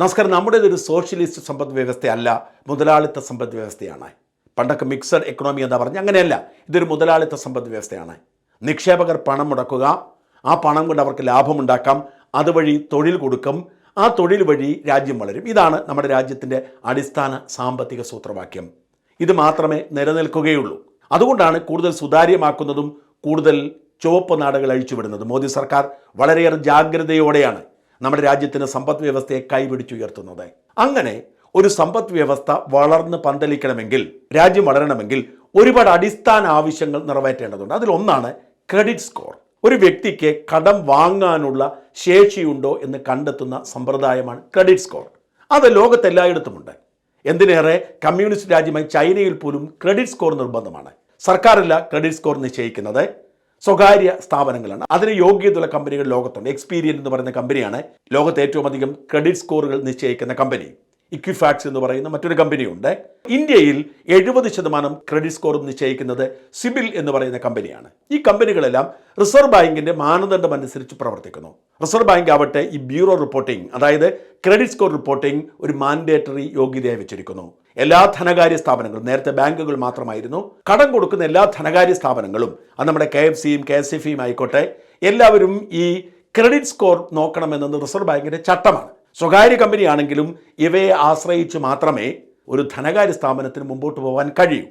നമസ്കാരം. നമ്മുടേതൊരു സോഷ്യലിസ്റ്റ് സമ്പദ് വ്യവസ്ഥയല്ല മുതലാളിത്ത സമ്പദ് വ്യവസ്ഥയാണ്. പണ്ടൊക്കെ മിക്സഡ് എക്കണോമി എന്താ പറഞ്ഞാൽ അങ്ങനെയല്ല ഇതൊരു മുതലാളിത്ത സമ്പദ് വ്യവസ്ഥയാണ്. നിക്ഷേപകർ പണം മുടക്കുക ആ പണം കൊണ്ട് അവർക്ക് ലാഭമുണ്ടാക്കാം അതുവഴി തൊഴിൽ കൊടുക്കും ആ തൊഴിൽ വഴി രാജ്യം വളരും. ഇതാണ് നമ്മുടെ രാജ്യത്തിന്റെ അടിസ്ഥാന സാമ്പത്തിക സൂത്രവാക്യം. ഇത് മാത്രമേ നിലനിൽക്കുകയുള്ളൂ. അതുകൊണ്ടാണ് കൂടുതൽ സുതാര്യമാക്കുന്നതും കൂടുതൽ ചുവപ്പ് നാടുകൾ അഴിച്ചുവിടുന്നത്. മോദി സർക്കാർ വളരെയേറെ ജാഗ്രതയോടെയാണ് നമ്മുടെ രാജ്യത്തിന് സമ്പദ് വ്യവസ്ഥയെ കൈപിടിച്ചുയർത്തുന്നത്. അങ്ങനെ ഒരു സമ്പദ് വ്യവസ്ഥ വളർന്ന് പന്തലിക്കണമെങ്കിൽ രാജ്യം വളരണമെങ്കിൽ ഒരുപാട് അടിസ്ഥാന ആവശ്യങ്ങൾ നിറവേറ്റേണ്ടതുണ്ട്. അതിലൊന്നാണ് ക്രെഡിറ്റ് സ്കോർ. ഒരു വ്യക്തിക്ക് കടം വാങ്ങാനുള്ള ശേഷിയുണ്ടോ എന്ന് കണ്ടെത്തുന്ന സമ്പ്രദായമാണ് ക്രെഡിറ്റ് സ്കോർ. അത് ലോകത്തെല്ലായിടത്തുമുണ്ട്. എന്തിനേറെ കമ്മ്യൂണിസ്റ്റ് രാജ്യമായി ചൈനയിൽ പോലും ക്രെഡിറ്റ് സ്കോർ നിർബന്ധമാണ്. സർക്കാരല്ല ക്രെഡിറ്റ് സ്കോർ നിശ്ചയിക്കുന്നത്. സ്വകാര്യ സ്ഥാപനങ്ങളാണ്. അതിന് യോഗ്യതയുള്ള കമ്പനികൾ ലോകത്തുണ്ട്. എക്സ്പീരിയൻ എന്ന് പറയുന്ന കമ്പനിയാണ് ലോകത്തെ ഏറ്റവും അധികം ക്രെഡിറ്റ് സ്കോറുകൾ നിശ്ചയിക്കുന്ന കമ്പനി. ഇക്വിഫാക്സ് എന്ന് പറയുന്ന മറ്റൊരു കമ്പനിയുണ്ട്. ഇന്ത്യയിൽ എഴുപത് ശതമാനം ക്രെഡിറ്റ് സ്കോറും നിശ്ചയിക്കുന്നത് സിബിൽ എന്ന് പറയുന്ന കമ്പനിയാണ്. ഈ കമ്പനികളെല്ലാം റിസർവ് ബാങ്കിന്റെ മാനദണ്ഡം അനുസരിച്ച് പ്രവർത്തിക്കുന്നു. റിസർവ് ബാങ്ക് ആവട്ടെ ഈ ബ്യൂറോ റിപ്പോർട്ടിംഗ് അതായത് ക്രെഡിറ്റ് സ്കോർ റിപ്പോർട്ടിംഗ് ഒരു മാൻഡേറ്ററി യോഗ്യതയായി വെച്ചിരിക്കുന്നു. എല്ലാ ധനകാര്യ സ്ഥാപനങ്ങളും നേരത്തെ ബാങ്കുകൾ മാത്രമായിരുന്നു. കടം കൊടുക്കുന്ന എല്ലാ ധനകാര്യ സ്ഥാപനങ്ങളും അത് നമ്മുടെ കെ എഫ് സിയും കെ എസ് എഫ് ആയിക്കോട്ടെ എല്ലാവരും ഈ ക്രെഡിറ്റ് സ്കോർ നോക്കണമെന്നത് റിസർവ് ബാങ്കിന്റെ ചട്ടമാണ്. സ്വകാര്യ കമ്പനിയാണെങ്കിലും ഇവയെ ആശ്രയിച്ച് മാത്രമേ ഒരു ധനകാര്യ സ്ഥാപനത്തിന് മുമ്പോട്ട് പോകാൻ കഴിയൂ.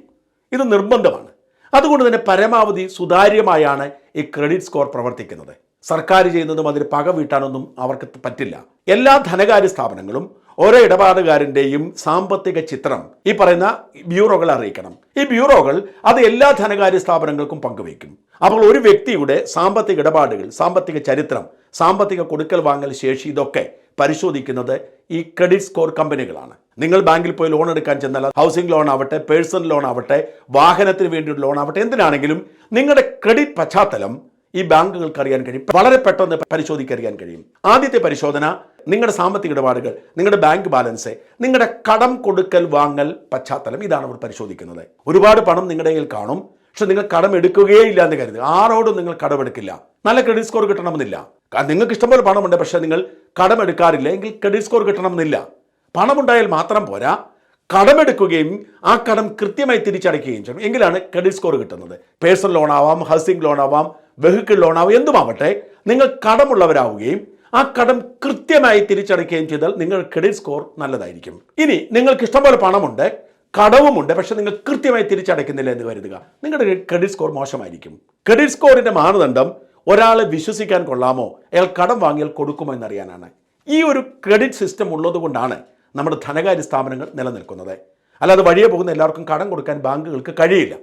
ഇത് നിർബന്ധമാണ്. അതുകൊണ്ട് തന്നെ പരമാവധി സുതാര്യമായാണ് ഈ ക്രെഡിറ്റ് സ്കോർ പ്രവർത്തിക്കുന്നത്. സർക്കാർ ചെയ്യുന്നതും അതിന് പക വീട്ടാനൊന്നും അവർക്ക് പറ്റില്ല. എല്ലാ ധനകാര്യ സ്ഥാപനങ്ങളും ഓരോ ഇടപാടുകാരന്റെയും സാമ്പത്തിക ചിത്രം ഈ പറയുന്ന ബ്യൂറോകൾ അറിയിക്കണം. ഈ ബ്യൂറോകൾ അത് എല്ലാ ധനകാര്യ സ്ഥാപനങ്ങൾക്കും പങ്കുവയ്ക്കും. അപ്പോൾ ഒരു വ്യക്തിയുടെ സാമ്പത്തിക ഇടപാടുകൾ സാമ്പത്തിക ചരിത്രം സാമ്പത്തിക കൊടുക്കൽ വാങ്ങൽ ശേഷി ഇതൊക്കെ പരിശോധിക്കുന്നത് ഈ ക്രെഡിറ്റ് സ്കോർ കമ്പനികളാണ്. നിങ്ങൾ ബാങ്കിൽ പോയി ലോൺ എടുക്കാൻ ചെന്നാൽ ഹൗസിംഗ് ലോൺ ആവട്ടെ പേഴ്സണൽ ലോൺ ആവട്ടെ വാഹനത്തിന് വേണ്ടിയുള്ള ലോൺ ആവട്ടെ എന്തിനാണെങ്കിലും നിങ്ങളുടെ ക്രെഡിറ്റ് പശ്ചാത്തലം ഈ ബാങ്കുകൾക്ക് അറിയാൻ കഴിയും. വളരെ പെട്ടെന്ന് പരിശോധിക്കറിയാൻ കഴിയും. ആദ്യത്തെ പരിശോധന നിങ്ങളുടെ സാമ്പത്തിക ഇടപാടുകൾ നിങ്ങളുടെ ബാങ്ക് ബാലൻസ് നിങ്ങളുടെ കടം കൊടുക്കൽ വാങ്ങൽ പശ്ചാത്തലം ഇതാണ് അവർ പരിശോധിക്കുന്നത്. ഒരുപാട് പണം നിങ്ങളുടെ കയ്യിൽ കാണും പക്ഷെ നിങ്ങൾ കടം എടുക്കുകയേ ഇല്ല എന്ന് കരുതുക. ആരോടും നിങ്ങൾ കടമെടുക്കില്ല. നല്ല ക്രെഡിറ്റ് സ്കോർ കിട്ടണമെന്നില്ല. നിങ്ങൾക്ക് ഇഷ്ടംപോലെ പണമുണ്ട് പക്ഷേ നിങ്ങൾ കടമെടുക്കാറില്ല എങ്കിൽ ക്രെഡിറ്റ് സ്കോർ കിട്ടണമെന്നില്ല. പണമുണ്ടായാൽ മാത്രം പോരാ. കടമെടുക്കുകയും ആ കടം കൃത്യമായി തിരിച്ചടയ്ക്കുകയും ചെയ്യണം. എങ്കിലാണ് ക്രെഡിറ്റ് സ്കോർ കിട്ടുന്നത്. പേഴ്സണൽ ലോൺ ആവാം ഹൗസിംഗ് ലോൺ ആവാം വെഹിക്കിൾ ലോൺ ആവാം എന്തുമാവട്ടെ നിങ്ങൾ കടമുള്ളവരാവുകയും ആ കടം കൃത്യമായി തിരിച്ചടയ്ക്കുകയും ചെയ്താൽ നിങ്ങൾ ക്രെഡിറ്റ് സ്കോർ നല്ലതായിരിക്കും. ഇനി നിങ്ങൾക്ക് ഇഷ്ടംപോലെ പണമുണ്ട് കടവുമുണ്ട് പക്ഷെ നിങ്ങൾ കൃത്യമായി തിരിച്ചടയ്ക്കുന്നില്ല എന്ന് കരുതുക. നിങ്ങളുടെ ക്രെഡിറ്റ് സ്കോർ മോശമായിരിക്കും. ക്രെഡിറ്റ് സ്കോറിന്റെ മാനദണ്ഡം ഒരാളെ വിശ്വസിക്കാൻ കൊള്ളാമോ അയാൾ കടം വാങ്ങിയാൽ കൊടുക്കുമോ എന്നറിയാനാണ്. ഈ ഒരു ക്രെഡിറ്റ് സിസ്റ്റം ഉള്ളതുകൊണ്ടാണ് നമ്മുടെ ധനകാര്യ സ്ഥാപനങ്ങൾ നിലനിൽക്കുന്നത്. അല്ലാതെ വഴിയെ പോകുന്ന എല്ലാവർക്കും കടം കൊടുക്കാൻ ബാങ്കുകൾക്ക് കഴിയില്ല.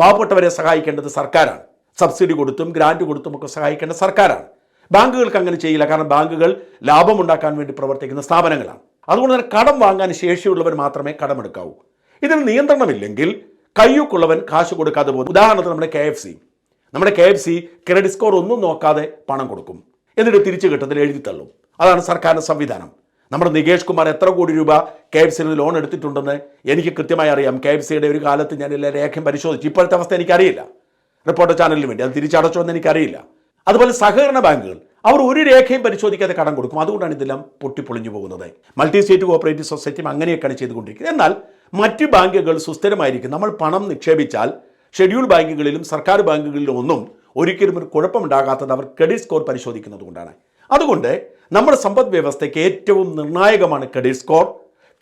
പാവപ്പെട്ടവരെ സഹായിക്കേണ്ടത് സർക്കാരാണ്. സബ്സിഡി കൊടുത്തും ഗ്രാന്റ് കൊടുത്തും ഒക്കെ സഹായിക്കേണ്ട സർക്കാരാണ്. ബാങ്കുകൾക്ക് അങ്ങനെ ചെയ്യില്ല. കാരണം ബാങ്കുകൾ ലാഭമുണ്ടാക്കാൻ വേണ്ടി പ്രവർത്തിക്കുന്ന സ്ഥാപനങ്ങളാണ്. അതുകൊണ്ട് തന്നെ കടം വാങ്ങാൻ ശേഷിയുള്ളവർ മാത്രമേ കടമെടുക്കാവൂ. ഇതിന് നിയന്ത്രണമില്ലെങ്കിൽ കയ്യൂക്കുള്ളവൻ കാശ് കൊടുക്കാതെ പോകും. ഉദാഹരണത്തിന് നമ്മുടെ കെ എഫ് സി. നമ്മുടെ K F C credit score ഒന്നും നോക്കാതെ പണം കൊടുക്കും. എന്നിട്ട് തിരിച്ചു കിട്ടത്തിൽ എഴുതി തള്ളും. അതാണ് സർക്കാരിന്റെ സംവിധാനം. നമ്മുടെ നികേഷ് കുമാർ എത്ര കോടി രൂപ കെ എഫ് സിയിൽ ലോൺ എടുത്തിട്ടുണ്ടെന്ന് എനിക്ക് കൃത്യമായി അറിയാം. കെ എഫ് സിയുടെ ഒരു കാലത്ത് ഞാൻ എല്ലാ രേഖയും പരിശോധിച്ചു. ഇപ്പോഴത്തെ അവസ്ഥ എനിക്കറിയില്ല. റിപ്പോർട്ടർ ചാനലിന് വേണ്ടി. അത് തിരിച്ചടച്ചോ എന്ന് എനിക്കറിയില്ല. അതുപോലെ സഹകരണ ബാങ്കുകൾ അവർ ഒരു രേഖയും പരിശോധിക്കാതെ കടം കൊടുക്കും. അതുകൊണ്ടാണ് ഇതെല്ലാം പൊട്ടിപ്പൊളിഞ്ഞു പോകുന്നത്. മൾട്ടി സ്റ്റേറ്റ് കോഓപ്പറേറ്റീവ് സൊസൈറ്റിയും അങ്ങനെയൊക്കെയാണ് ചെയ്തുകൊണ്ടിരിക്കുന്നത്. എന്നാൽ മറ്റ് ബാങ്കുകൾ സുസ്ഥിരമായിരിക്കും. നമ്മൾ പണം നിക്ഷേപിച്ചാൽ ഷെഡ്യൂൾ ബാങ്കുകളിലും സർക്കാർ ബാങ്കുകളിലും ഒന്നും ഒരിക്കലും ഒരു കുഴപ്പമുണ്ടാകാത്തത് അവർ ക്രെഡിറ്റ് സ്കോർ പരിശോധിക്കുന്നത് കൊണ്ടാണ്. അതുകൊണ്ട് നമ്മുടെ സമ്പദ് വ്യവസ്ഥയ്ക്ക് ഏറ്റവും നിർണായകമാണ് credit score.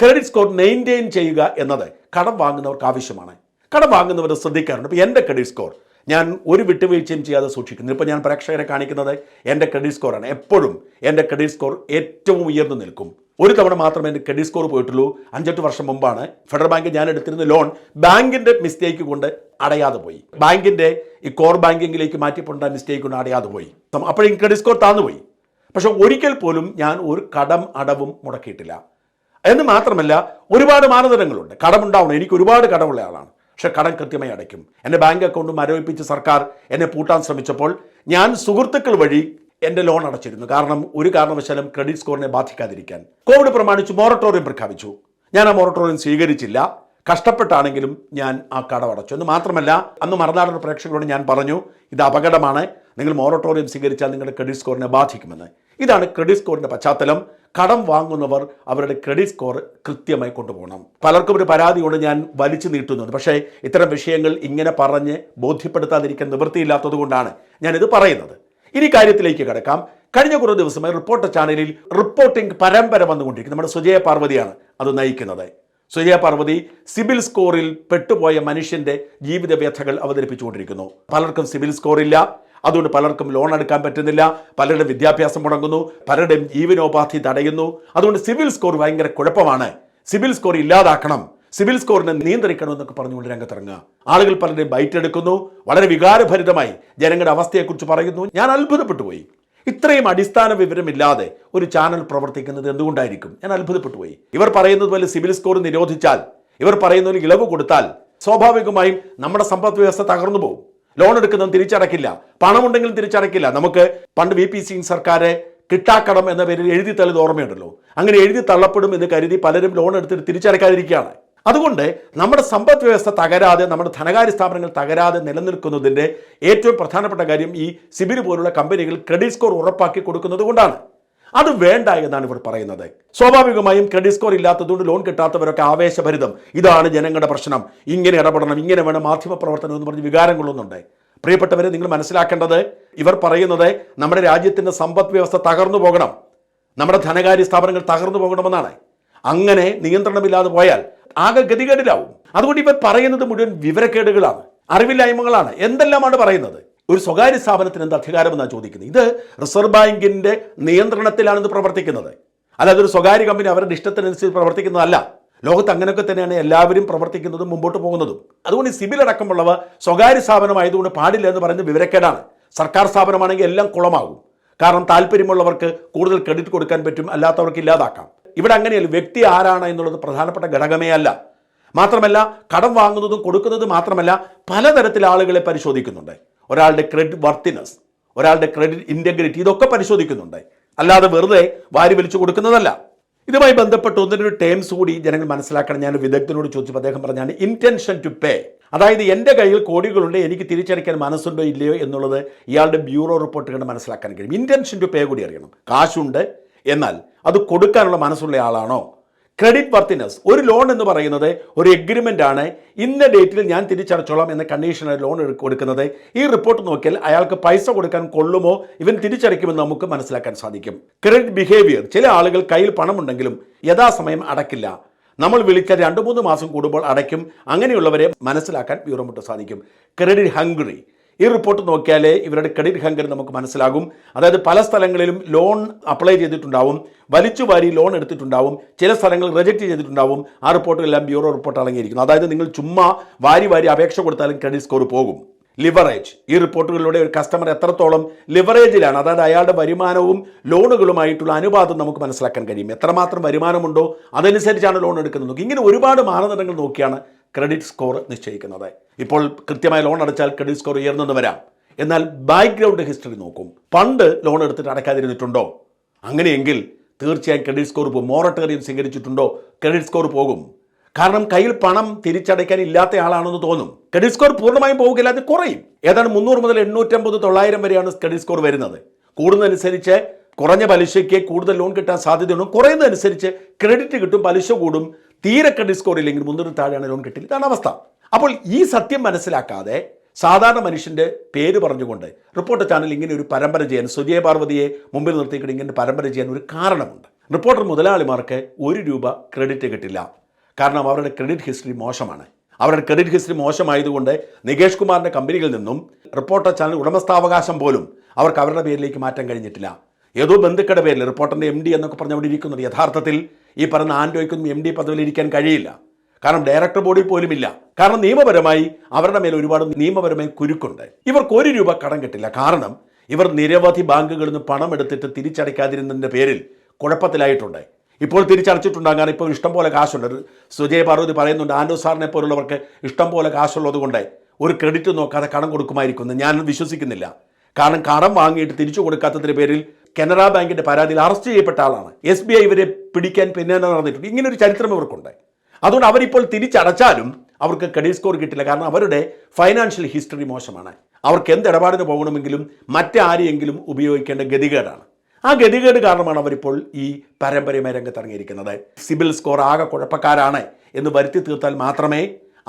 Credit score maintain ചെയ്യുക എന്നത് കടം വാങ്ങുന്നവർക്ക് ആവശ്യമാണ്. കടം വാങ്ങുന്നവർ ശ്രദ്ധിക്കാറുണ്ട്. ഇപ്പോൾ എന്റെ ക്രെഡിറ്റ് സ്കോർ ഞാൻ ഒരു വിട്ടുവീഴ്ചയും ചെയ്യാതെ സൂക്ഷിക്കുന്നു. ഇപ്പോൾ ഞാൻ പ്രേക്ഷകരെ കാണിക്കുന്നത് എന്റെ ക്രെഡിറ്റ് സ്കോറാണ് എപ്പോഴും എന്റെ ക്രെഡിറ്റ് സ്കോർ ഏറ്റവും ഉയർന്നു നിൽക്കും. ഒരു തവണ മാത്രമേ എന്റെ ക്രെഡിറ്റ് സ്കോർ പോയിട്ടുള്ളൂ. അഞ്ചെട്ട് വർഷം മുമ്പാണ് ഫെഡറൽ ബാങ്കിൽ ഞാൻ എടുത്തിരുന്ന ലോൺ ബാങ്കിന്റെ മിസ്റ്റേക്ക് കൊണ്ട് അടയാതെ പോയി. ബാങ്കിന്റെ ഈ കോർ ബാങ്കിങ്ങിലേക്ക് മാറ്റിപ്പോണ്ട മിസ്റ്റേക്ക് കൊണ്ട് അടയാതെ പോയി. അപ്പോഴേക്കും ക്രെഡിറ്റ് സ്കോർ താന്നുപോയി പക്ഷെ ഒരിക്കൽ പോലും ഞാൻ ഒരു കടം അടവും മുടക്കിയിട്ടില്ല. എന്ന് മാത്രമല്ല ഒരുപാട് മാനദണ്ഡങ്ങളുണ്ട്. കടമുണ്ടാവണം എനിക്ക് ഒരുപാട് കടമുള്ള ആളാണ്. പക്ഷെ കടം കൃത്യമായി അടയ്ക്കും. എന്റെ ബാങ്ക് അക്കൗണ്ട് മരവിപ്പിച്ച് സർക്കാർ എന്നെ പൂട്ടാൻ ശ്രമിച്ചപ്പോൾ ഞാൻ സുഹൃത്തുക്കൾ വഴി എന്റെ ലോൺ അടച്ചിരുന്നു. കാരണം ഒരു കാരണവശാലും ക്രെഡിറ്റ് സ്കോറിനെ ബാധിക്കാതിരിക്കാൻ. കോവിഡ് പ്രമാണിച്ച് മൊറട്ടോറിയം പ്രഖ്യാപിച്ചു. ഞാൻ ആ മൊറട്ടോറിയം സ്വീകരിച്ചില്ല. കഷ്ടപ്പെട്ടാണെങ്കിലും ഞാൻ ആ കടമടച്ചു എന്ന് മാത്രമല്ല അന്ന് മറുനാടൻ പ്രേക്ഷകരോട് ഞാൻ പറഞ്ഞു ഇത് അപകടമാണ്. നിങ്ങൾ മോറട്ടോറിയം സ്വീകരിച്ചാൽ നിങ്ങളുടെ ക്രെഡിറ്റ് സ്കോറിനെ ബാധിക്കുമെന്ന്. ഇതാണ് ക്രെഡിറ്റ് സ്കോറിന്റെ പശ്ചാത്തലം. കടം വാങ്ങുന്നവർ അവരുടെ ക്രെഡിറ്റ് സ്കോർ കൃത്യമായി കൊണ്ടുപോകണം. പലർക്കും ഒരു പരാതിയോട് ഞാൻ വലിച്ചു നീട്ടുന്നത് പക്ഷേ ഇത്തരം വിഷയങ്ങൾ ഇങ്ങനെ പറഞ്ഞ് ബോധ്യപ്പെടുത്താതിരിക്കാൻ നിവൃത്തിയില്ലാത്തത് കൊണ്ടാണ് ഞാനിത് പറയുന്നത്. ഇനി കാര്യത്തിലേക്ക് കിടക്കാം. കഴിഞ്ഞ കുറേ ദിവസമായി റിപ്പോർട്ടർ ചാനലിൽ റിപ്പോർട്ടിംഗ് പരമ്പര വന്നുകൊണ്ടിരിക്കും നമ്മുടെ സുജയ പാർവതിയാണ് അത് നയിക്കുന്നത്. സുജയ പാർവതി സിബിൽ സ്കോറിൽ പെട്ടുപോയ മനുഷ്യന്റെ ജീവിത വ്യഥകൾ അവതരിപ്പിച്ചുകൊണ്ടിരിക്കുന്നു. പലർക്കും സിബിൽ സ്കോർ ഇല്ല. അതുകൊണ്ട് പലർക്കും ലോൺ എടുക്കാൻ പറ്റുന്നില്ല. പലരുടെ വിദ്യാഭ്യാസം മുടങ്ങുന്നു. പലരുടെയും ജീവനോപാധി തടയുന്നു. അതുകൊണ്ട് സിവിൽ സ്കോർ ഭയങ്കര കുഴപ്പമാണ്. സിവിൽ സ്കോർ ഇല്ലാതാക്കണം. സിവിൽ സ്കോറിനെ നിയന്ത്രിക്കണം എന്നൊക്കെ പറഞ്ഞുകൊണ്ട് രംഗത്തിറങ്ങുക. ആളുകൾ പലരുടെയും ബൈറ്റ് എടുക്കുന്നു വളരെ വികാരഭരിതമായി ജനങ്ങളുടെ അവസ്ഥയെക്കുറിച്ച് പറയുന്നു. ഞാൻ അത്ഭുതപ്പെട്ടു പോയി. ഇത്രയും അടിസ്ഥാന വിവരമില്ലാതെ ഒരു ചാനൽ പ്രവർത്തിക്കുന്നത് എന്തുകൊണ്ടായിരിക്കും? ഞാൻ അത്ഭുതപ്പെട്ടു പോയി. ഇവർ പറയുന്നത് പോലെ സിവിൽ സ്കോർ നിരോധിച്ചാൽ ഇവർ പറയുന്ന ഒരു ഇളവ് കൊടുത്താൽ സ്വാഭാവികമായും നമ്മുടെ സമ്പദ് വ്യവസ്ഥ തകർന്നു പോകും. ലോൺ എടുക്കുന്നതും തിരിച്ചടക്കില്ല. പണമുണ്ടെങ്കിലും തിരിച്ചടക്കില്ല. നമുക്ക് പണ്ട് വി പി സിംഗ് സർക്കാരെ കിട്ടാക്കടം എന്ന പേരിൽ എഴുതി തള്ളിയത് ഓർമ്മയുണ്ടല്ലോ. അങ്ങനെ എഴുതി തള്ളപ്പെടും എന്ന് കരുതി പലരും ലോൺ എടുത്തിട്ട് തിരിച്ചടക്കാതിരിക്കുകയാണ്. അതുകൊണ്ട് നമ്മുടെ സമ്പദ് വ്യവസ്ഥ തകരാതെ നമ്മുടെ ധനകാര്യ സ്ഥാപനങ്ങൾ തകരാതെ നിലനിൽക്കുന്നതിന്റെ ഏറ്റവും പ്രധാനപ്പെട്ട കാര്യം ഈ സിബിൽ പോലുള്ള കമ്പനികൾ ക്രെഡിറ്റ് സ്കോർ ഉറപ്പാക്കി കൊടുക്കുന്നത് കൊണ്ടാണ്. അത് വേണ്ട എന്നാണ് ഇവർ പറയുന്നത്. സ്വാഭാവികമായും ക്രെഡിറ്റ് സ്കോർ ഇല്ലാത്തതുകൊണ്ട് ലോൺ കിട്ടാത്തവരൊക്കെ ആവേശഭരിതം. ഇതാണ് ജനങ്ങളുടെ പ്രശ്നം. ഇങ്ങനെ ഇടപെടണം ഇങ്ങനെ വേണം മാധ്യമ പ്രവർത്തനം എന്ന് പറഞ്ഞ് വികാരം കൊള്ളുന്നുണ്ട്. പ്രിയപ്പെട്ടവരെ നിങ്ങൾ മനസ്സിലാക്കേണ്ടത് ഇവർ പറയുന്നത് നമ്മുടെ രാജ്യത്തിന്റെ സമ്പദ് വ്യവസ്ഥ തകർന്നു പോകണം. നമ്മുടെ ധനകാര്യ സ്ഥാപനങ്ങൾ തകർന്നു പോകണമെന്നാണ്. അങ്ങനെ നിയന്ത്രണമില്ലാതെ പോയാൽ ആകെ ഗതികേടിലാവും. അതുകൊണ്ട് ഇവർ പറയുന്നത് മുഴുവൻ വിവരക്കേടുകളാണ് അറിവില്ലായ്മകളാണ്. എന്തെല്ലാമാണ് പറയുന്നത്? ഒരു സ്വകാര്യ സ്ഥാപനത്തിന് എന്ത് അധികാരമെന്നാണ് ചോദിക്കുന്നത്? ഇത് റിസർവ് ബാങ്കിന്റെ നിയന്ത്രണത്തിലാണ് പ്രവർത്തിക്കുന്നത്. അല്ലാതെ ഒരു സ്വകാര്യ കമ്പനി അവരുടെ ഇഷ്ടത്തിനനുസരിച്ച് പ്രവർത്തിക്കുന്നതല്ല. ലോകത്ത് അങ്ങനെയൊക്കെ തന്നെയാണ് എല്ലാവരും പ്രവർത്തിക്കുന്നതും മുമ്പോട്ട് പോകുന്നതും. അതുകൊണ്ട് സിബിൽ അടക്കമുള്ളവ സ്വകാര്യ സ്ഥാപനമായതുകൊണ്ട് പാടില്ല എന്ന് പറയുന്നത് വിവരക്കേടാണ്. സർക്കാർ സ്ഥാപനമാണെങ്കിൽ എല്ലാം കുളമാകും. കാരണം താല്പര്യമുള്ളവർക്ക് കൂടുതൽ ക്രെഡിറ്റ് കൊടുക്കാൻ പറ്റും അല്ലാത്തവർക്ക് ഇല്ലാതാക്കാം. ഇവിടെ അങ്ങനെയല്ല വ്യക്തി ആരാണ് എന്നുള്ളത് പ്രധാനപ്പെട്ട ഘടകമേ അല്ല. മാത്രമല്ല കടം വാങ്ങുന്നതും കൊടുക്കുന്നതും മാത്രമല്ല പലതരത്തിൽ ആളുകളെ പരിശോധിക്കുന്നുണ്ട്. ഒരാളുടെ ക്രെഡിറ്റ് വർത്തിനെസ് ഒരാളുടെ ക്രെഡിറ്റ് ഇന്റഗ്രിറ്റി ഇതൊക്കെ പരിശോധിക്കുന്നുണ്ട്. അല്ലാതെ വെറുതെ വാരി വലിച്ചു കൊടുക്കുന്നതല്ല. ഇതുമായി ബന്ധപ്പെട്ട് ഒന്നിനൊരു ടേംസ് കൂടി ജനങ്ങൾ മനസ്സിലാക്കണം. ഞാൻ വിദഗ്ധനോട് ചോദിച്ചപ്പോൾ അദ്ദേഹം പറഞ്ഞാണ് ഇന്റൻഷൻ ടു പേ അതായത് എന്റെ കയ്യിൽ കോടികളുണ്ട് എനിക്ക് തിരിച്ചടയ്ക്കാൻ മനസ്സുണ്ടോ ഇല്ലയോ എന്നുള്ളത് ഇയാളുടെ ബ്യൂറോ റിപ്പോർട്ട് കണ്ട് മനസ്സിലാക്കാൻ കഴിയും. ഇന്റൻഷൻ ടു പേ കൂടി അറിയണം. കാശുണ്ട് എന്നാൽ അത് കൊടുക്കാനുള്ള മനസ്സുള്ള ആളാണോ? ക്രെഡിറ്റ് വർത്തിനെസ് ഒരു ലോൺ എന്ന് പറയുന്നത് ഒരു എഗ്രിമെന്റ് ആണ്. ഇന്ന ഡേറ്റിൽ ഞാൻ തിരിച്ചടച്ചോളാം എന്ന കണ്ടീഷനാണ് ലോൺ കൊടുക്കുന്നത്. ഈ റിപ്പോർട്ട് നോക്കിയാൽ അയാൾക്ക് പൈസ കൊടുക്കാൻ കൊള്ളുമോ? ഇവൻ തിരിച്ചടയ്ക്കുമെന്ന് നമുക്ക് മനസ്സിലാക്കാൻ സാധിക്കും. ക്രെഡിറ്റ് ബിഹേവിയർ ചില ആളുകൾ കയ്യിൽ പണമുണ്ടെങ്കിലും യഥാസമയം അടക്കില്ല. നമ്മൾ വിളിച്ച രണ്ട് മൂന്ന് മാസം കൂടുമ്പോൾ അടയ്ക്കും. അങ്ങനെയുള്ളവരെ മനസ്സിലാക്കാൻ വിവരമുട്ട് മുട്ട് സാധിക്കും. ക്രെഡിറ്റ് ഹംഗ്രി ഈ റിപ്പോർട്ട് നോക്കിയാലേ ഇവരുടെ ക്രെഡിറ്റ് ഹങ്കർ നമുക്ക് മനസ്സിലാകും. അതായത് പല സ്ഥലങ്ങളിലും ലോൺ അപ്ലൈ ചെയ്തിട്ടുണ്ടാവും. വലിച്ചു വാരി ലോൺ എടുത്തിട്ടുണ്ടാവും. ചില സ്ഥലങ്ങൾ റിജക്റ്റ് ചെയ്തിട്ടുണ്ടാവും. ആ റിപ്പോർട്ടുകളെല്ലാം ബ്യൂറോ റിപ്പോർട്ട് അടങ്ങിയിരിക്കുന്നു. അതായത് നിങ്ങൾ ചുമ്മാ വാരി വാരി അപേക്ഷ കൊടുത്താലും ക്രെഡിറ്റ് സ്കോർ പോകും. ലിവറേജ് ഈ റിപ്പോർട്ടുകളിലൂടെ ഒരു കസ്റ്റമർ എത്രത്തോളം ലിവറേജിലാണ് അതായത് അയാളുടെ വരുമാനവും ലോണുകളുമായിട്ടുള്ള അനുപാതം നമുക്ക് മനസ്സിലാക്കാൻ കഴിയും. എത്രമാത്രം വരുമാനമുണ്ടോ അതനുസരിച്ചാണ് ലോൺ എടുക്കുന്നത്. ഇങ്ങനെ ഒരുപാട് മാനദണ്ഡങ്ങൾ നോക്കിയാണ് ക്രെഡിറ്റ് സ്കോർ നിശ്ചയിക്കുന്നത്. ഇപ്പോൾ കൃത്യമായ ലോൺ അടച്ചാൽ ക്രെഡിറ്റ് സ്കോർ ഉയർന്നെന്ന് വരാം. എന്നാൽ ബാക്ക്ഗ്രൗണ്ട് ഹിസ്റ്ററി നോക്കും. പണ്ട് ലോൺ എടുത്തിട്ട് അടയ്ക്കാതിരുന്നിട്ടുണ്ടോ അങ്ങനെയെങ്കിൽ തീർച്ചയായും ക്രെഡിറ്റ് സ്കോർ പോകും മോറട്ടോറിയം സ്വീകരിച്ചിട്ടുണ്ടോ? ക്രെഡിറ്റ് സ്കോർ പോകും. കാരണം കയ്യിൽ പണം തിരിച്ചടയ്ക്കാൻ ഇല്ലാത്ത ആളാണെന്ന് തോന്നും. ക്രെഡിറ്റ് സ്കോർ പൂർണമായും പോവുകയില്ല അത് കുറയും. ഏതാണ്ട് മുന്നൂറ് മുതൽ എണ്ണൂറ്റമ്പത് തൊള്ളായിരം വരെയാണ് ക്രെഡിറ്റ് സ്കോർ വരുന്നത്. കൂടുന്നതനുസരിച്ച് കുറഞ്ഞ പലിശയ്ക്ക് കൂടുതൽ ലോൺ കിട്ടാൻ സാധ്യതയുണ്ട്. കുറയുന്നതനുസരിച്ച് ക്രെഡിറ്റ് കിട്ടും പലിശ കൂടും. തീരെ ക്രെഡിറ്റ് സ്കോർ ഇല്ലെങ്കിൽ മുന്നൂറ് താഴെയാണ് ലോൺ കിട്ടില്ല ഇതാണ് അവസ്ഥ. അപ്പോൾ ഈ സത്യം മനസ്സിലാക്കാതെ സാധാരണ മനുഷ്യന്റെ പേര് പറഞ്ഞുകൊണ്ട് റിപ്പോർട്ടർ ചാനൽ ഇങ്ങനെ ഒരു പരമ്പര ചെയ്യാൻ സുജയ പാർവതിയെ മുമ്പിൽ നിർത്തിയിട്ട് ഇങ്ങനെ പരമ്പര ചെയ്യാൻ ഒരു കാരണമുണ്ട്. റിപ്പോർട്ടർ മുതലാളിമാർക്ക് ഒരു രൂപ ക്രെഡിറ്റ് കിട്ടില്ല. കാരണം അവരുടെ ക്രെഡിറ്റ് ഹിസ്റ്ററി മോശമാണ്. അവരുടെ ക്രെഡിറ്റ് ഹിസ്റ്ററി മോശമായതുകൊണ്ട് നികേഷ് കുമാറിന്റെ കമ്പനികളിൽ നിന്നും റിപ്പോർട്ടർ ചാനൽ ഉടമസ്ഥാവകാശം പോലും അവർക്ക് അവരുടെ പേരിലേക്ക് മാറ്റാൻ കഴിഞ്ഞിട്ടില്ല. ഏതോ ബന്ധുക്കളുടെ പേരിൽ റിപ്പോർട്ടറിന്റെ എം ഡി എന്നൊക്കെ പറഞ്ഞ് അവിടെ യഥാർത്ഥത്തിൽ ഈ പറഞ്ഞ ആൻഡോയ്ക്കൊന്നും എം ഡി പദവിയിൽ ഇരിക്കാൻ കഴിയില്ല. കാരണം ഡയറക്ടർ ബോർഡിൽ പോലും ഇല്ല. കാരണം നിയമപരമായി അവരുടെ മേൽ ഒരുപാട് നിയമപരമായി കുരുക്കുണ്ട്. ഇവർക്ക് ഒരു രൂപ കടം കിട്ടില്ല. കാരണം ഇവർ നിരവധി ബാങ്കുകളിൽ നിന്ന് പണം എടുത്തിട്ട് തിരിച്ചടയ്ക്കാതിരുന്നതിന്റെ പേരിൽ കുഴപ്പത്തിലായിട്ടുണ്ട്. ഇപ്പോൾ തിരിച്ചടച്ചിട്ടുണ്ടാകാൻ ഇപ്പോൾ ഇഷ്ടംപോലെ കാശുണ്ട്. സുജയ് പാർവതി പറയുന്നുണ്ട് ആൻഡോ സാറിനെ പോലുള്ളവർക്ക് ഇഷ്ടംപോലെ കാശുള്ളത് കൊണ്ട് ഒരു ക്രെഡിറ്റ് നോക്കാതെ കടം കൊടുക്കുമായിരിക്കുന്നു. ഞാൻ വിശ്വസിക്കുന്നില്ല. കാരണം കടം വാങ്ങിയിട്ട് തിരിച്ചു കൊടുക്കാത്തതിന്റെ പേരിൽ കനറ ബാങ്കിന്റെ പരാതിയിൽ അറസ്റ്റ് ചെയ്യപ്പെട്ട ആളാണ്. എസ് ബി ഐ ഇവരെ പിടിക്കാൻ പിന്നെ നടന്നിട്ടുണ്ട്. ഇങ്ങനൊരു ചരിത്രം ഇവർക്കുണ്ട്. അതുകൊണ്ട് അവരിപ്പോൾ തിരിച്ചടച്ചാലും അവർക്ക് ക്രെഡിറ്റ് സ്കോർ കിട്ടില്ല. കാരണം അവരുടെ ഫൈനാൻഷ്യൽ ഹിസ്റ്ററി മോശമാണ്. അവർക്ക് എന്ത് ഇടപാടിന് പോകണമെങ്കിലും മറ്റാരെയെങ്കിലും ഉപയോഗിക്കേണ്ട ഗതികേടാണ്. ആ ഗതികേട് കാരണമാണ് അവരിപ്പോൾ ഈ പാരമ്പര്യമായ രംഗത്തിറങ്ങിയിരിക്കുന്നത് സിബിൽ സ്കോർ ആകെ കുഴപ്പക്കാരാണ് എന്ന് വരുത്തി തീർത്താൽ മാത്രമേ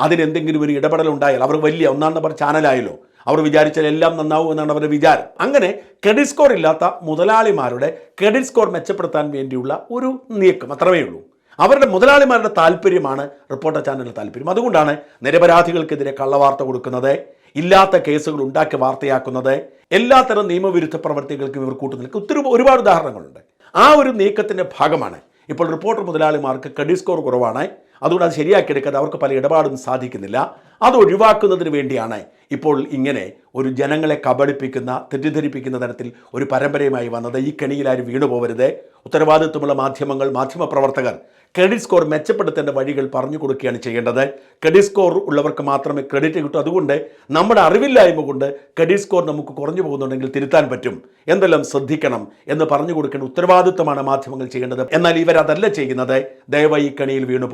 അതിനെന്തെങ്കിലും ഒരു ഇടപെടൽ ഉണ്ടായാൽ അവർ വലിയ ഒന്നാം നമ്പർ ചാനലായല്ലോ അവർ വിചാരിച്ചാൽ എല്ലാം നന്നാവും എന്നാണ് അവരുടെ വിചാരം. അങ്ങനെ ക്രെഡിറ്റ് സ്കോർ ഇല്ലാത്ത മുതലാളിമാരുടെ ക്രെഡിറ്റ് സ്കോർ മെച്ചപ്പെടുത്താൻ വേണ്ടിയുള്ള ഒരു നീക്കം അത്രമേ ഉള്ളൂ അവരുടെ മുതലാളിമാരുടെ താല്പര്യമാണ് റിപ്പോർട്ടർ ചാനലിന്റെ താല്പര്യം. അതുകൊണ്ടാണ് നിരപരാധികൾക്കെതിരെ കള്ളവാർത്ത കൊടുക്കുന്നത് ഇല്ലാത്ത കേസുകൾ ഉണ്ടാക്കി വാർത്തയാക്കുന്നത്. എല്ലാത്തരം നിയമവിരുദ്ധ പ്രവർത്തികൾക്കും ഇവർ കൂട്ടുനിൽക്കും. ഒത്തിരി ഒരുപാട് ഉദാഹരണങ്ങളുണ്ട്. ആ ഒരു നീക്കത്തിന്റെ ഭാഗമാണ് ഇപ്പോൾ റിപ്പോർട്ടർ മുതലാളിമാർക്ക് ക്രെഡിറ്റ് സ്കോർ കുറവാണ്. അതുകൊണ്ട് അത് ശരിയാക്കിയെടുക്കാതെ അവർക്ക് പല ഇടപാടും സാധിക്കുന്നില്ല. അത് ഒഴിവാക്കുന്നതിന് വേണ്ടിയാണ് ഇപ്പോൾ ഇങ്ങനെ ഒരു ജനങ്ങളെ കബളിപ്പിക്കുന്ന തെറ്റിദ്ധരിപ്പിക്കുന്ന തരത്തിൽ ഒരു പരമ്പരയുമായി വന്നത്. ഈ കെണിയിൽ ആരും വീണു പോകരുത് ഉത്തരവാദിത്വമുള്ള മാധ്യമങ്ങൾ മാധ്യമപ്രവർത്തകർ ക്രെഡിറ്റ് സ്കോർ മെച്ചപ്പെടുത്തേണ്ട വഴികൾ പറഞ്ഞു കൊടുക്കുകയാണ് ചെയ്യേണ്ടത്. ക്രെഡിറ്റ് സ്കോർ ഉള്ളവർക്ക് മാത്രമേ ക്രെഡിറ്റ് കിട്ടൂ. അതുകൊണ്ട് നമ്മുടെ അറിവില്ലായ്മ കൊണ്ട് ക്രെഡിറ്റ് സ്കോർ നമുക്ക് കുറഞ്ഞു പോകുന്നുണ്ടെങ്കിൽ തിരുത്താൻ പറ്റും. എന്തെല്ലാം ശ്രദ്ധിക്കണം എന്ന് പറഞ്ഞു കൊടുക്കേണ്ട ഉത്തരവാദിത്വമാണ് മാധ്യമങ്ങൾ ചെയ്യേണ്ടത്. എന്നാൽ ഇവരതല്ല ചെയ്യുന്നത്. ദയവായി ഈ കണിയിൽ വീണു